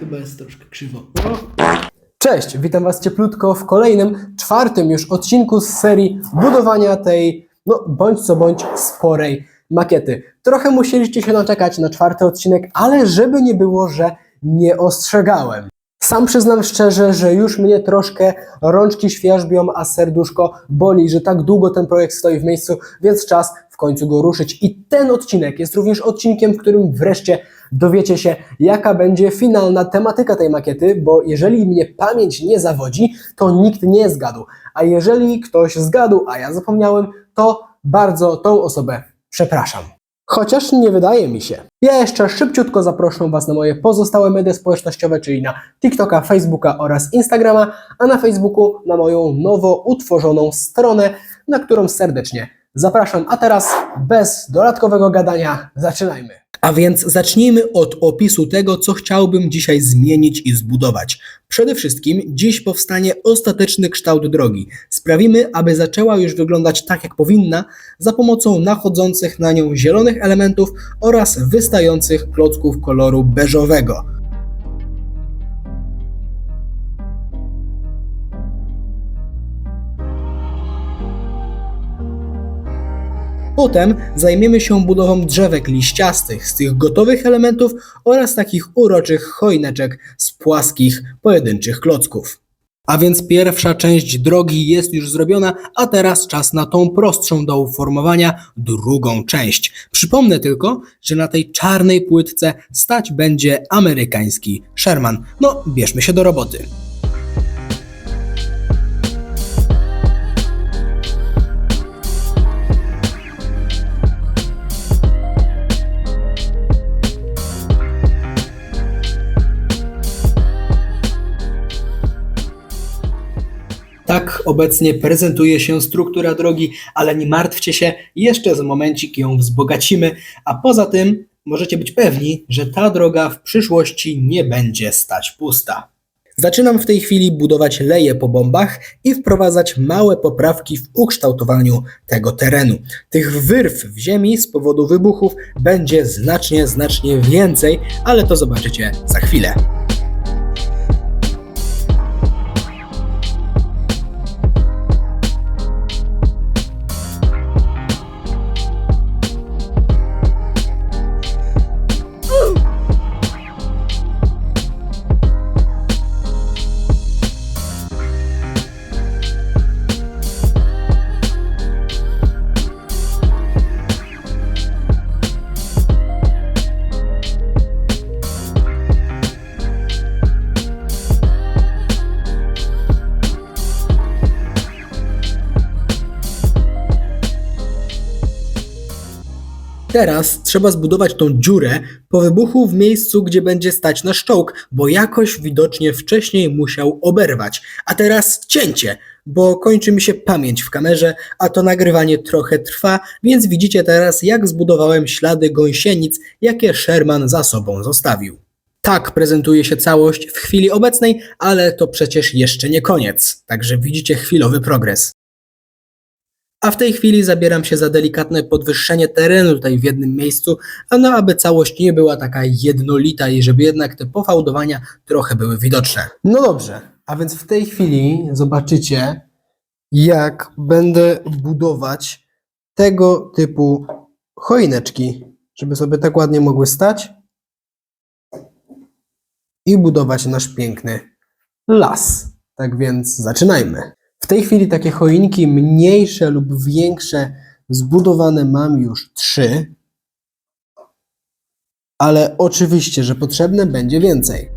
Chyba jest troszkę krzywo. Cześć, witam Was cieplutko w kolejnym, czwartym już odcinku z serii budowania tej, no bądź co bądź, sporej makiety. Trochę musieliście się naczekać na czwarty odcinek, ale żeby nie było, że nie ostrzegałem. Sam przyznam szczerze, że już mnie troszkę rączki świerzbią, a serduszko boli, że tak długo ten projekt stoi w miejscu, więc czas w końcu go ruszyć. I ten odcinek jest również odcinkiem, w którym wreszcie dowiecie się, jaka będzie finalna tematyka tej makiety, bo jeżeli mnie pamięć nie zawodzi, to nikt nie zgadł. A jeżeli ktoś zgadł, a ja zapomniałem, to bardzo tą osobę przepraszam. Chociaż nie wydaje mi się. Ja jeszcze szybciutko zaproszę Was na moje pozostałe media społecznościowe, czyli na TikToka, Facebooka oraz Instagrama, a na Facebooku na moją nowo utworzoną stronę, na którą serdecznie zapraszam. A teraz bez dodatkowego gadania zaczynajmy. A więc zacznijmy od opisu tego, co chciałbym dzisiaj zmienić i zbudować. Przede wszystkim dziś powstanie ostateczny kształt drogi. Sprawimy, aby zaczęła już wyglądać tak, jak powinna, za pomocą nachodzących na nią zielonych elementów oraz wystających klocków koloru beżowego. Potem zajmiemy się budową drzewek liściastych z tych gotowych elementów oraz takich uroczych choineczek z płaskich, pojedynczych klocków. A więc pierwsza część drogi jest już zrobiona, a teraz czas na tą prostszą do uformowania drugą część. Przypomnę tylko, że na tej czarnej płytce stać będzie amerykański Sherman. No, bierzmy się do roboty. Tak obecnie prezentuje się struktura drogi, ale nie martwcie się, jeszcze za momencik ją wzbogacimy, a poza tym możecie być pewni, że ta droga w przyszłości nie będzie stać pusta. Zaczynam w tej chwili budować leje po bombach i wprowadzać małe poprawki w ukształtowaniu tego terenu. Tych wyrw w ziemi z powodu wybuchów będzie znacznie, znacznie więcej, ale to zobaczycie za chwilę. Teraz trzeba zbudować tą dziurę po wybuchu w miejscu, gdzie będzie stać nasz czołg, bo jakoś widocznie wcześniej musiał oberwać. A teraz cięcie, bo kończy mi się pamięć w kamerze, a to nagrywanie trochę trwa, więc widzicie teraz, jak zbudowałem ślady gąsienic, jakie Sherman za sobą zostawił. Tak prezentuje się całość w chwili obecnej, ale to przecież jeszcze nie koniec, także widzicie chwilowy progres. A w tej chwili zabieram się za delikatne podwyższenie terenu tutaj w jednym miejscu, a no aby całość nie była taka jednolita i żeby jednak te pofałdowania trochę były widoczne. No dobrze, a więc w tej chwili zobaczycie, jak będę budować tego typu choineczki, żeby sobie tak ładnie mogły stać i budować nasz piękny las. Tak więc zaczynajmy. W tej chwili takie choinki mniejsze lub większe zbudowane mam już trzy, ale oczywiście, że potrzebne będzie więcej.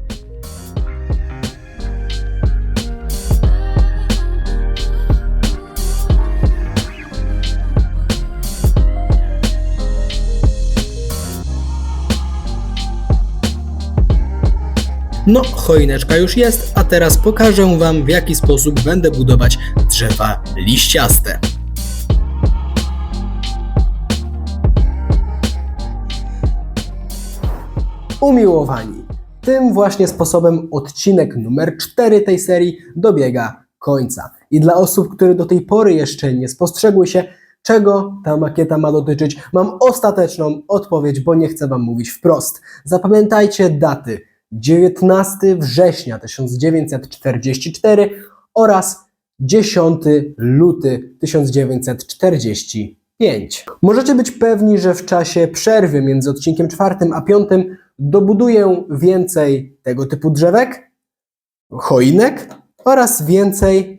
No, choineczka już jest, a teraz pokażę Wam w jaki sposób będę budować drzewa liściaste. Umiłowani, tym właśnie sposobem odcinek numer 4 tej serii dobiega końca. I dla osób, które do tej pory jeszcze nie spostrzegły się, czego ta makieta ma dotyczyć, mam ostateczną odpowiedź, bo nie chcę Wam mówić wprost. Zapamiętajcie daty 19 września 1944 oraz 10 luty 1945. Możecie być pewni, że w czasie przerwy między odcinkiem czwartym a piątym dobuduję więcej tego typu drzewek, choinek oraz więcej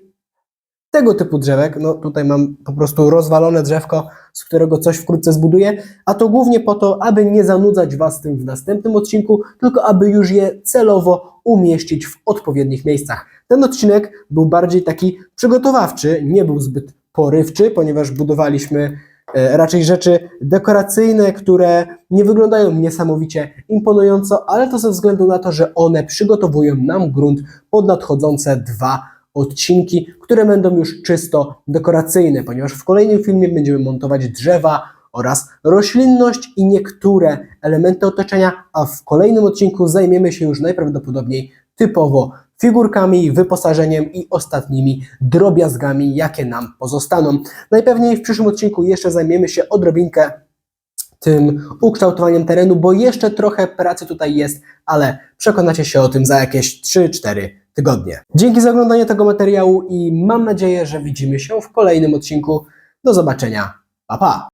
tego typu drzewek. No tutaj mam po prostu rozwalone drzewko, z którego coś wkrótce zbuduję, a to głównie po to, aby nie zanudzać Was tym w następnym odcinku, tylko aby już je celowo umieścić w odpowiednich miejscach. Ten odcinek był bardziej taki przygotowawczy, nie był zbyt porywczy, ponieważ budowaliśmy e, raczej rzeczy dekoracyjne, które nie wyglądają niesamowicie imponująco, ale to ze względu na to, że one przygotowują nam grunt pod nadchodzące dwa odcinki, które będą już czysto dekoracyjne, ponieważ w kolejnym filmie będziemy montować drzewa oraz roślinność i niektóre elementy otoczenia, a w kolejnym odcinku zajmiemy się już najprawdopodobniej typowo figurkami, wyposażeniem i ostatnimi drobiazgami, jakie nam pozostaną. Najpewniej w przyszłym odcinku jeszcze zajmiemy się odrobinkę tym ukształtowaniem terenu, bo jeszcze trochę pracy tutaj jest, ale przekonacie się o tym za jakieś 3-4 tygodnie. Dzięki za oglądanie tego materiału i mam nadzieję, że widzimy się w kolejnym odcinku. Do zobaczenia. Pa pa!